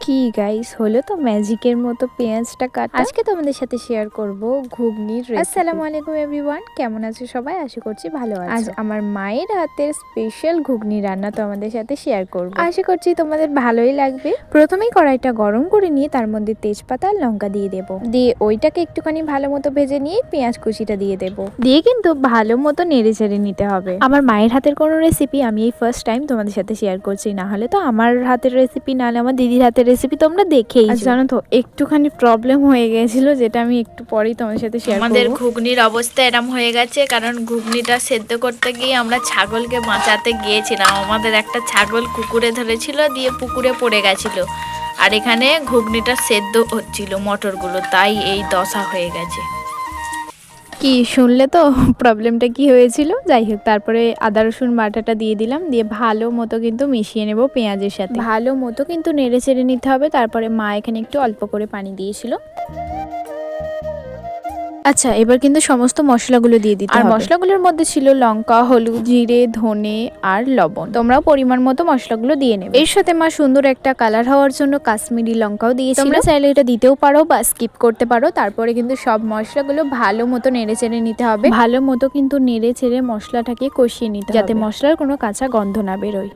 কি গাইস হলো তো ম্যাজিকের মতো পেঁয়াজটা কাটা? আজকে তোমাদের সাথে শেয়ার করব ঘুগনির আসসালামু আলাইকুম এভরিওয়ান কেমন আছো সবাই? আশা করছি ভালো আছো। আজ আমার মায়ের হাতের স্পেশাল ঘুগনি রান্না তোমাদের সাথে শেয়ার করব। আশা করছি তোমাদের ভালোই লাগবে। প্রথমেই কড়াইটা গরম করে নিয়ে তার মধ্যে তেজপাতা আর লঙ্কা দিয়ে দেব। দিয়ে ওইটাকে একটুখানি ভালো মতো ভেজে নিয়ে পেঁয়াজ কুচিটা দিয়ে দেব। দিয়ে কিন্তু ভালো মতো নেড়ে চেড়ে নিতে হবে। আমার মায়ের হাতের কোনো রেসিপি আমি এই ফার্স্ট টাইম তোমাদের সাথে শেয়ার করছি না হলে তো আমার হাতের রেসিপি না হলে আমার দিদির হাতের রেসিপি তোমরা দেখেই জানো তো একটুখানি প্রবলেম হয়ে গেছিল যেটা আমি একটু পরেই তোমার সাথে শেয়ার আমাদের ঘুগনির অবস্থা এরম হয়ে গেছে কারণ ঘুগনিটা সেদ্ধ করতে গিয়ে আমরা ছাগলকে বাঁচাতে গিয়েছিলাম। আমাদের একটা ছাগল কুকুরে ধরেছিল দিয়ে পুকুরে পড়ে গেছিল। আর এখানে ঘুগনিটা সেদ্ধ হচ্ছিল মটরগুলো তাই এই দশা হয়ে গেছে। কি শুনলে তো? প্রবলেমটা কি হয়েছিল? যাই হোক, তারপরে আদা, রসুন বাটাটা দিয়ে দিলাম। দিয়ে ভালো মতো কিন্তু মিশিয়ে নেব পেঁয়াজের সাথে। ভালো মতো কিন্তু নেড়ে চেড়ে নিতে হবে। তারপরে মা এখানে একটু অল্প করে পানি দিয়েছিল। আচ্ছা এবার কিন্তু সমস্ত মশলাগুলো দিয়ে দিতে আর মশলাগুলোর মধ্যে ছিল লঙ্কা হলুদ জিরে ধনে আর লবণ। তোমরাও পরিমাণ মতো মশলাগুলো দিয়ে নেবে। এর সাথে মা সুন্দর একটা কালার হওয়ার জন্য কাশ্মীরি লঙ্কাও দিয়েছিল। তোমরা চাইলে এটা দিতেও পারো বা স্কিপ করতে পারো। তারপরে কিন্তু সব মশলাগুলো ভালো মতো নেড়ে চেড়ে নিতে হবে। ভালো মতো কিন্তু নেড়ে চেড়ে মশলাটাকে কষিয়ে নিতে যাতে মশলার কোনো কাঁচা গন্ধ না বেরোয়।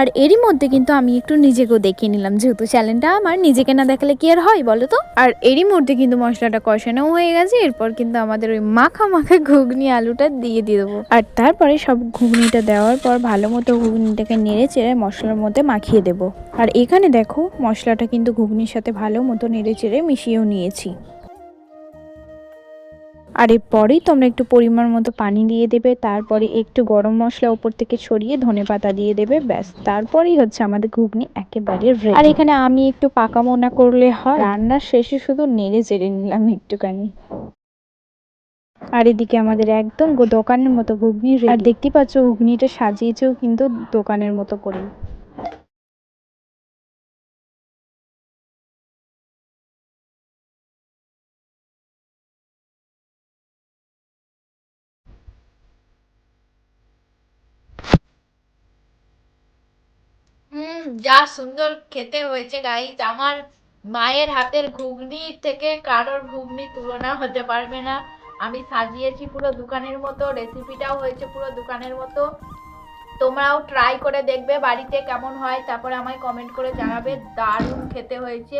আর এরই মধ্যে কিন্তু আমি একটু নিজেকেও দেখিয়ে নিলাম, যেহেতু চ্যানেলটা আমার। নিজেকে না দেখালে কি আর হয় বলো তো? আর এরই মধ্যে কিন্তু মশলাটা কষানো হয়ে গেছে, এরপর কিন্তু আমাদের ওই মাখা মাখা ঘুগনি আলুটা দিয়ে দিয়ে দেবো। আর তারপরে সব ঘুগনিটা দেওয়ার পর ভালো মতো ঘুগনিটাকে নেড়ে চেড়ে মশলার মধ্যে মাখিয়ে দেবো। আর এখানে দেখো মশলাটা কিন্তু ঘুগনির সাথে ভালো মতো নেড়ে চেড়ে মিশিয়েও নিয়েছি। আর এরপরেই তোমরা একটু পরিমাণ মতো পানি দিয়ে দেবে তারপরে একটু গরম মশলা উপর থেকে ছড়িয়ে ধনে পাতা দিয়ে দেবে ব্যাস তারপরেই হচ্ছে আমাদের ঘুগনি একেবারে। আর এখানে আমি একটু পাকা মোনা করলে হয় রান্নার শেষে শুধু নেড়ে চেড়ে নিলাম একটুখানি আর এদিকে আমাদের একদম দোকানের মতো ঘুগনি। আর দেখতে পাচ্ছ ঘুগনিটা সাজিয়েছেও কিন্তু দোকানের মতো করে যা সুন্দর খেতে হয়েছে গাইজ আমার মায়ের হাতের ঘুগনি থেকে কারোর ঘুগনি তুলনা হতে পারবে না। আমি সাজিয়েছি পুরো দোকানের মতো রেসিপিটাও হয়েছে পুরো দোকানের মতো। তোমরাও ট্রাই করে দেখবে বাড়িতে কেমন হয়, তারপরে আমায় কমেন্ট করে জানাবে, দারুণ খেতে হয়েছে।